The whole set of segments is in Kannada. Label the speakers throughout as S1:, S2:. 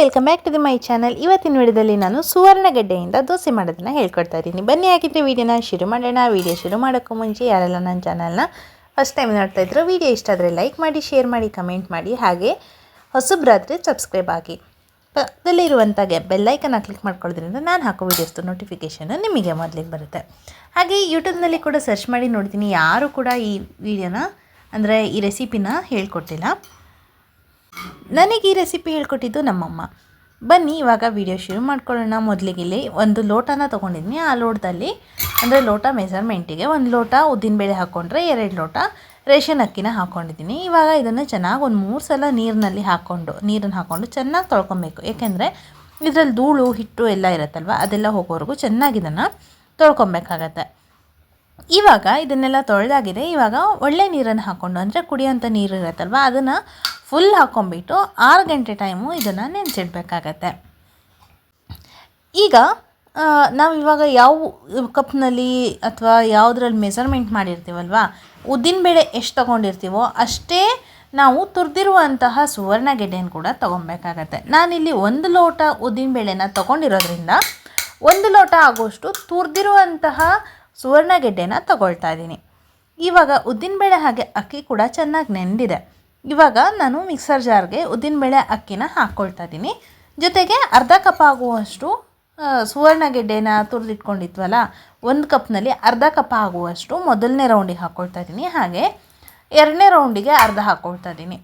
S1: Welcome back to the my channel. ಇವತ್ತಿನ ವಿಡಿಯೋದಲ್ಲಿ ನಾನು ಸುವರ್ಣಗೆಡ್ಡೆಯಿಂದ ದೋಸೆ ಮಾಡೋದನ್ನು ಹೇಳ್ಕೊಡ್ತಾ ಇದ್ದೀನಿ. ಬನ್ನಿ, ಹಾಗಿದ್ರೆ ವೀಡಿಯೋನ ಶುರು ಮಾಡೋಣ. ವೀಡಿಯೋ ಶುರು ಮಾಡೋಕ್ಕೂ ಮುಂಚೆ ಯಾರೆಲ್ಲ ನನ್ನ ಚಾನಲ್ನ ಫಸ್ಟ್ ಟೈಮ್ ನೋಡ್ತಾ ಇದ್ರು ವೀಡಿಯೋ ಇಷ್ಟ ಆದರೆ ಲೈಕ್ ಮಾಡಿ ಶೇರ್ ಮಾಡಿ ಕಮೆಂಟ್ ಮಾಡಿ, ಹಾಗೆ ಹೊಸಬ್ರಾದರೆ ಸಬ್ಸ್ಕ್ರೈಬ್ ಆಗಿ. ಪಕ್ಕದಲ್ಲಿರುವಂಥ ಬೆಲ್ಲೈಕನ್ನ ಕ್ಲಿಕ್ ಮಾಡ್ಕೊಳ್ಳೋದ್ರಿಂದ ನಾನು ಹಾಕೋ ವೀಡಿಯೋಸ್ದು ನೋಟಿಫಿಕೇಷನ್ ನಿಮಗೆ ಮೊದಲಿಗೆ ಬರುತ್ತೆ. ಹಾಗೆ ಯೂಟ್ಯೂಬ್ನಲ್ಲಿ ಕೂಡ ಸರ್ಚ್ ಮಾಡಿ ನೋಡ್ತೀನಿ. ಯಾರೂ ಕೂಡ ಈ ವಿಡಿಯೋನ ಅಂದರೆ ಈ ರೆಸಿಪಿನ ಹೇಳ್ಕೊಟ್ಟಿಲ್ಲ. ನನಗೆ ಈ ರೆಸಿಪಿ ಹೇಳ್ಕೊಟ್ಟಿದ್ದು ನಮ್ಮಮ್ಮ. ಬನ್ನಿ, ಇವಾಗ ವಿಡಿಯೋ ಶುರು ಮಾಡ್ಕೊಳ್ಳೋಣ. ಮೊದಲಿಗೆ ಇಲ್ಲಿ ಒಂದು ಲೋಟನ ತೊಗೊಂಡಿದ್ದೀನಿ ಆ ಲೋಟದಲ್ಲಿ ಅಂದರೆ ಲೋಟ ಮೆಸರ್ಮೆಂಟಿಗೆ ಒಂದು ಲೋಟ ಉದ್ದಿನಬೇಳೆ ಹಾಕ್ಕೊಂಡ್ರೆ ಎರಡು ಲೋಟ ರೇಷನ್ ಅಕ್ಕಿನ ಹಾಕ್ಕೊಂಡಿದ್ದೀನಿ ಇವಾಗ ಇದನ್ನು ಚೆನ್ನಾಗಿ ಒಂದು ಮೂರು ಸಲ ನೀರಿನಲ್ಲಿ ಹಾಕ್ಕೊಂಡು ನೀರನ್ನು ಹಾಕ್ಕೊಂಡು ಚೆನ್ನಾಗಿ ತೊಳ್ಕೊಬೇಕು. ಏಕೆಂದರೆ ಇದರಲ್ಲಿ ಧೂಳು, ಹಿಟ್ಟು ಎಲ್ಲ ಇರುತ್ತಲ್ವ? ಅದೆಲ್ಲ ಹೋಗೋವರೆಗೂ ಚೆನ್ನಾಗಿ ಇದನ್ನು ತೊಳ್ಕೊಬೇಕಾಗತ್ತೆ. ಇವಾಗ ಇದನ್ನೆಲ್ಲ ತೊಳೆದಾಗಿದೆ. ಇವಾಗ ಒಳ್ಳೆ ನೀರನ್ನು ಹಾಕ್ಕೊಂಡು ಅಂದರೆ ಕುಡಿಯೋಂಥ ನೀರು ಇರುತ್ತಲ್ವ, ಅದನ್ನು ಫುಲ್ ಹಾಕ್ಕೊಂಬಿಟ್ಟು ಆರು ಗಂಟೆ ಟೈಮು ಇದನ್ನು ನೆನೆಸಿಡ್ಬೇಕಾಗತ್ತೆ. ಈಗ ನಾವು ಇವಾಗ ಯಾವ ಕಪ್ನಲ್ಲಿ ಅಥವಾ ಯಾವುದ್ರಲ್ಲಿ ಮೆಸರ್ಮೆಂಟ್ ಮಾಡಿರ್ತೀವಲ್ವ ಉದ್ದಿನಬೇಳೆ ಎಷ್ಟು ತೊಗೊಂಡಿರ್ತೀವೋ ಅಷ್ಟೇ ನಾವು ತುರಿದಿರುವಂತಹ ಸುವರ್ಣಗೆಡ್ಡೆಯನ್ನು ಕೂಡ ತೊಗೊಬೇಕಾಗತ್ತೆ. ನಾನಿಲ್ಲಿ ಒಂದು ಲೋಟ ಉದ್ದಿನಬೇಳೆನ ತೊಗೊಂಡಿರೋದ್ರಿಂದ ಒಂದು ಲೋಟ ಆಗೋಷ್ಟು ತುರಿದಿರುವಂತಹ ಸುವರ್ಣಗೆಡ್ಡೆನ ತಗೊಳ್ತಾ ಇದ್ದೀನಿ. ಇವಾಗ ಉದ್ದಿನಬೇಳೆ ಹಾಗೆ ಅಕ್ಕಿ ಕೂಡ ಚೆನ್ನಾಗಿ ನೆಂದಿದೆ ಇವಾಗ ನಾನು ಮಿಕ್ಸರ್ ಜಾರ್ಗೆ ಉದ್ದಿನಬೇಳೆ ಅಕ್ಕಿನ ಹಾಕ್ಕೊಳ್ತಾ ಇದ್ದೀನಿ. ಜೊತೆಗೆ ಅರ್ಧ ಕಪ್ ಆಗುವಷ್ಟು ಸುವರ್ಣಗೆಡ್ಡೆನ ತುರಿದಿಟ್ಕೊಂಡಿದ್ವಲ್ಲ, ಒಂದು ಕಪ್ನಲ್ಲಿ ಅರ್ಧ ಕಪ್ ಆಗುವಷ್ಟು ಮೊದಲನೇ ರೌಂಡಿಗೆ ಹಾಕ್ಕೊಳ್ತಾ ಇದ್ದೀನಿ. ಹಾಗೆ ಎರಡನೇ ರೌಂಡಿಗೆ ಅರ್ಧ ಹಾಕ್ಕೊಳ್ತಾ ಇದ್ದೀನಿ.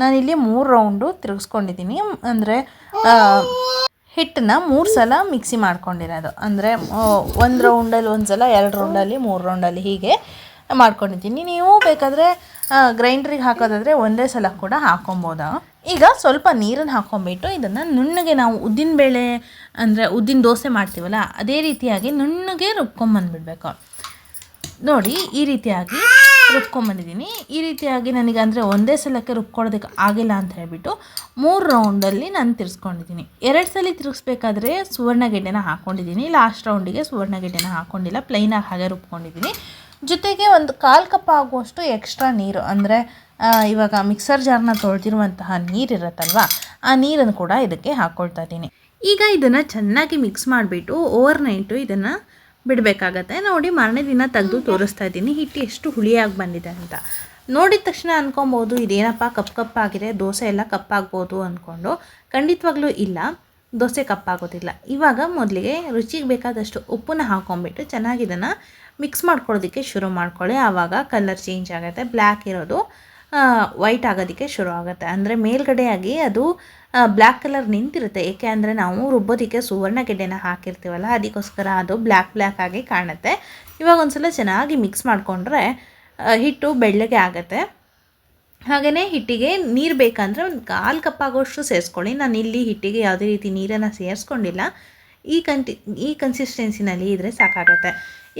S1: ನಾನಿಲ್ಲಿ ಮೂರು ರೌಂಡು ತಿರುಗಿಸ್ಕೊಂಡಿದ್ದೀನಿ. ಅಂದರೆ ಹಿಟ್ಟನ್ನ ಮೂರು ಸಲ ಮಿಕ್ಸಿ ಮಾಡ್ಕೊಂಡಿರೋದು. ಅಂದರೆ ಒಂದು ರೌಂಡಲ್ಲಿ ಒಂದು ಸಲ, ಎರಡು ರೌಂಡಲ್ಲಿ ಮೂರು ರೌಂಡಲ್ಲಿ ಹೀಗೆ ಮಾಡ್ಕೊಂಡಿದ್ದೀನಿ. ನೀವು ಬೇಕಾದರೆ ಗ್ರೈಂಡ್ರಿಗೆ ಹಾಕೋದಾದರೆ ಒಂದೇ ಸಲ ಕೂಡ ಹಾಕೊಬೋದು. ಈಗ ಸ್ವಲ್ಪ ನೀರನ್ನು ಹಾಕ್ಕೊಂಬಿಟ್ಟು ಇದನ್ನು ನುಣ್ಣಗೆ ನಾವು ಉದ್ದಿನಬೇಳೆ ಅಂದರೆ ಉದ್ದಿನ ದೋಸೆ ಮಾಡ್ತೀವಲ್ಲ, ಅದೇ ರೀತಿಯಾಗಿ ನುಣ್ಣಗೆ ರುಬ್ಕೊಂಬಂದುಬಿಡ್ಬೇಕು. ನೋಡಿ, ಈ ರೀತಿಯಾಗಿ ರುಬ್ಕೊಂಬಂದಿದ್ದೀನಿ ಈ ರೀತಿಯಾಗಿ ನನಗೆ ಅಂದರೆ ಒಂದೇ ಸಲಕ್ಕೆ ರುಬ್ಕೊಳ್ಳೋದಕ್ಕೆ ಆಗಿಲ್ಲ ಅಂತ ಹೇಳಿಬಿಟ್ಟು ಮೂರು ರೌಂಡಲ್ಲಿ ನಾನು ತಿರ್ಸ್ಕೊಂಡಿದ್ದೀನಿ. ಎರಡು ಸಲ ತಿರುಗಿಸ್ಬೇಕಾದ್ರೆ ಸುವರ್ಣಗೆಡ್ಡೆನ ಹಾಕ್ಕೊಂಡಿದ್ದೀನಿ. ಲಾಸ್ಟ್ ರೌಂಡಿಗೆ ಸುವರ್ಣಗೆಡ್ಡೆನ ಹಾಕ್ಕೊಂಡಿಲ್ಲ. ಪ್ಲೈನಾಗಿ ಹಾಗೆ ರುಬ್ಕೊಂಡಿದ್ದೀನಿ. ಜೊತೆಗೆ ಒಂದು ಕಾಲು ಕಪ್ ಆಗುವಷ್ಟು ಎಕ್ಸ್ಟ್ರಾ ನೀರು ಅಂದರೆ ಇವಾಗ ಮಿಕ್ಸರ್ ಜಾರ್ನ ತೊಳೆದಿರುವಂತಹ ನೀರಿರುತ್ತಲ್ವ ಆ ನೀರನ್ನು ಕೂಡ ಇದಕ್ಕೆ ಹಾಕ್ಕೊಳ್ತಾ ಇದ್ದೀನಿ. ಈಗ ಇದನ್ನು ಚೆನ್ನಾಗಿ ಮಿಕ್ಸ್ ಮಾಡಿಬಿಟ್ಟು ಓವರ್ ನೈಟು ಇದನ್ನು ಬಿಡಬೇಕಾಗತ್ತೆ. ನೋಡಿ ಮಾರನೇ ದಿನ ತೆಗೆದು ತೋರಿಸ್ತಾ ಇದ್ದೀನಿ. ಹಿಟ್ಟು ಎಷ್ಟು ಹುಳಿಯಾಗಿ ಬಂದಿದೆ ಅಂತ. ನೋಡಿದ ತಕ್ಷಣ ಅಂದ್ಕೊಬೋದು ಇದೇನಪ್ಪ ಕಪ್ ಕಪ್ಪಾಗಿದೆ. ದೋಸೆ ಎಲ್ಲ ಕಪ್ಪಾಗ್ಬೋದು ಅಂದ್ಕೊಂಡು ಖಂಡಿತವಾಗ್ಲೂ ಇಲ್ಲ. ದೋಸೆ ಕಪ್ಪಾಗೋದಿಲ್ಲ. ಇವಾಗ ಮೊದಲಿಗೆ ರುಚಿಗೆ ಬೇಕಾದಷ್ಟು ಉಪ್ಪನ್ನ ಹಾಕ್ಕೊಂಬಿಟ್ಟು ಚೆನ್ನಾಗಿ ಇದನ್ನು ಮಿಕ್ಸ್ ಮಾಡ್ಕೊಳ್ಳೋದಕ್ಕೆ ಶುರು ಮಾಡ್ಕೊಳ್ಳಿ. ಆವಾಗ ಕಲರ್ ಚೇಂಜ್ ಆಗುತ್ತೆ. ಬ್ಲ್ಯಾಕ್ ಇರೋದು ವೈಟ್ ಆಗೋದಕ್ಕೆ ಶುರು ಆಗುತ್ತೆ. ಅಂದರೆ ಮೇಲ್ಗಡೆಯಾಗಿ ಅದು ಬ್ಲ್ಯಾಕ್ ಕಲರ್ ನಿಂತಿರುತ್ತೆ. ಏಕೆ ಅಂದರೆ ನಾವು ರುಬ್ಬೋದಕ್ಕೆ ಸುವರ್ಣ ಗೆಡ್ಡೆನ ಹಾಕಿರ್ತೀವಲ್ಲ, ಅದಕ್ಕೋಸ್ಕರ ಅದು ಬ್ಲ್ಯಾಕ್ ಬ್ಲ್ಯಾಕ್ ಆಗಿ ಕಾಣುತ್ತೆ. ಇವಾಗ ಒಂದು ಸಲ ಚೆನ್ನಾಗಿ ಮಿಕ್ಸ್ ಮಾಡಿಕೊಂಡ್ರೆ ಹಿಟ್ಟು ಬೆಳ್ಳಗೆ ಆಗುತ್ತೆ. ಹಾಗೆಯೇ ಹಿಟ್ಟಿಗೆ ನೀರು ಬೇಕಂದರೆ ಒಂದು ಕಾಲು ಕಪ್ಪಾಗೋಷ್ಟು ಸೇರಿಸ್ಕೊಳ್ಳಿ. ನಾನು ಇಲ್ಲಿ ಹಿಟ್ಟಿಗೆ ಯಾವುದೇ ರೀತಿ ನೀರನ್ನು ಸೇರಿಸ್ಕೊಂಡಿಲ್ಲ. ಈ ಕಂಟಿ ಈ ಕನ್ಸಿಸ್ಟೆನ್ಸಿನಲ್ಲಿ ಇದ್ದರೆ ಸಾಕಾಗುತ್ತೆ.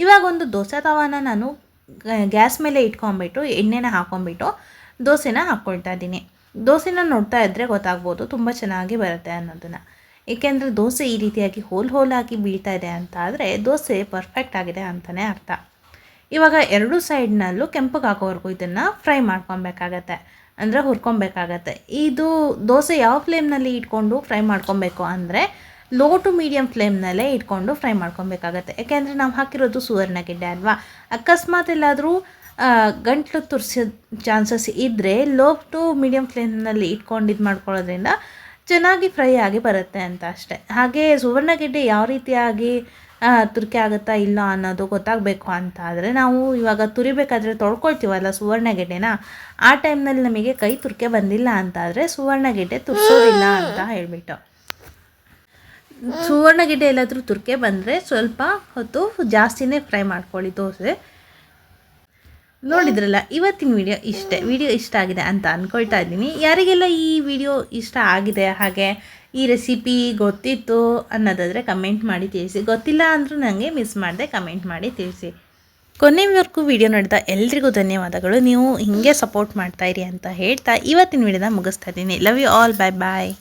S1: ಇವಾಗ ಒಂದು ದೋಸೆ ತವಾನ ನಾನು ಗ್ಯಾಸ್ ಮೇಲೆ ಇಟ್ಕೊಂಬಿಟ್ಟು ಎಣ್ಣೆನ ಹಾಕ್ಕೊಂಬಿಟ್ಟು ದೋಸೆನ ಹಾಕ್ಕೊಳ್ತಾ ಇದ್ದೀನಿ. ದೋಸೆನ ನೋಡ್ತಾ ಇದ್ದರೆ ಗೊತ್ತಾಗ್ಬೋದು, ತುಂಬ ಚೆನ್ನಾಗಿ ಬರುತ್ತೆ ಅನ್ನೋದನ್ನು. ಏಕೆಂದರೆ ದೋಸೆ ಈ ರೀತಿಯಾಗಿ ಹೋಲ್ ಹೋಲಾಗಿ ಬೀಳ್ತಾ ಇದೆ ಅಂತ ಆದರೆ ದೋಸೆ ಪರ್ಫೆಕ್ಟ್ ಆಗಿದೆ ಅಂತಲೇ ಅರ್ಥ. ಇವಾಗ ಎರಡು ಸೈಡ್ನಲ್ಲೂ ಕೆಂಪಗಾಗೋವರೆಗೂ ಇದನ್ನು ಫ್ರೈ ಮಾಡ್ಕೊಬೇಕಾಗತ್ತೆ. ಅಂದರೆ ಹುರ್ಕೊಬೇಕಾಗತ್ತೆ. ಇದು ದೋಸೆ ಯಾವ ಫ್ಲೇಮ್ನಲ್ಲಿ ಇಟ್ಕೊಂಡು ಫ್ರೈ ಮಾಡ್ಕೊಬೇಕು ಅಂದರೆ ಲೋ ಟು ಮೀಡಿಯಮ್ ಫ್ಲೇಮ್ನಲ್ಲೇ ಇಟ್ಕೊಂಡು ಫ್ರೈ ಮಾಡ್ಕೊಬೇಕಾಗತ್ತೆ. ಯಾಕೆಂದರೆ ನಾವು ಹಾಕಿರೋದು ಸುವರ್ಣಗೆಡ್ಡೆ ಅಲ್ವಾ? ಅಕಸ್ಮಾತ್ ಎಲ್ಲಾದರೂ ಗಂಟ್ಲು ತುರಿಸೋ ಚಾನ್ಸಸ್ ಇದ್ದರೆ ಲೋ ಟು ಮೀಡಿಯಮ್ ಫ್ಲೇಮ್ನಲ್ಲಿ ಇಟ್ಕೊಂಡು ಇದು ಮಾಡ್ಕೊಳ್ಳೋದ್ರಿಂದ ಚೆನ್ನಾಗಿ ಫ್ರೈ ಆಗಿ ಬರುತ್ತೆ ಅಂತ ಅಷ್ಟೆ. ಹಾಗೆ ಸುವರ್ಣಗೆಡ್ಡೆ ಯಾವ ರೀತಿಯಾಗಿ ತುರಿಕೆ ಆಗುತ್ತಾ ಇಲ್ಲ ಅನ್ನೋದು ಗೊತ್ತಾಗಬೇಕು ಅಂತ ಆದರೆ ನಾವು ಇವಾಗ ತುರಿಬೇಕಾದ್ರೆ ತೊಳ್ಕೊಳ್ತೀವಲ್ಲ ಸುವರ್ಣಗೆಡ್ಡೆನ, ಆ ಟೈಮ್ನಲ್ಲಿ ನಮಗೆ ಕೈ ತುರಿಕೆ ಬಂದಿಲ್ಲ ಅಂತ ಆದರೆ ಸುವರ್ಣಗೆಡ್ಡೆ ತುರ್ಸೋದಿಲ್ಲ ಅಂತ ಹೇಳಿಬಿಟ್ಟು. ಸುವರ್ಣಗೆಡ್ಡೆ ಎಲ್ಲಾದರೂ ತುರಿಕೆ ಬಂದರೆ ಸ್ವಲ್ಪ ಹೊತ್ತು ಜಾಸ್ತಿನೇ ಫ್ರೈ ಮಾಡ್ಕೊಳ್ಳಿ ದೋಸೆ. ನೋಡಿದ್ರಲ್ಲ, ಇವತ್ತಿನ ವಿಡಿಯೋ ಇಷ್ಟೇ. ವಿಡಿಯೋ ಇಷ್ಟ ಆಗಿದೆ ಅಂತ ಅಂದ್ಕೊಳ್ತಾ ಇದ್ದೀನಿ. ಯಾರಿಗೆಲ್ಲ ಈ ವಿಡಿಯೋ ಇಷ್ಟ ಆಗಿದೆ, ಹಾಗೆ ಈ ರೆಸಿಪಿ ಗೊತ್ತಿತ್ತು ಅನ್ನೋದಾದರೆ ಕಮೆಂಟ್ ಮಾಡಿ ತಿಳಿಸಿ. ಗೊತ್ತಿಲ್ಲ ಅಂದರೂ ನನಗೆ ಮಿಸ್ ಮಾಡಿದೆ ಕಮೆಂಟ್ ಮಾಡಿ ತಿಳಿಸಿ. ಕೊನೆವರೆಗೂ ವಿಡಿಯೋ ನೋಡಿದ ಎಲ್ರಿಗೂ ಧನ್ಯವಾದಗಳು. ನೀವು ಹೀಗೆ ಸಪೋರ್ಟ್ ಮಾಡ್ತಾಯಿರಿ ಅಂತ ಹೇಳ್ತಾ ಇವತ್ತಿನ ವಿಡಿಯೋನ ಮುಗಿಸ್ತಾ ಇದ್ದೀನಿ. Love you all bye bye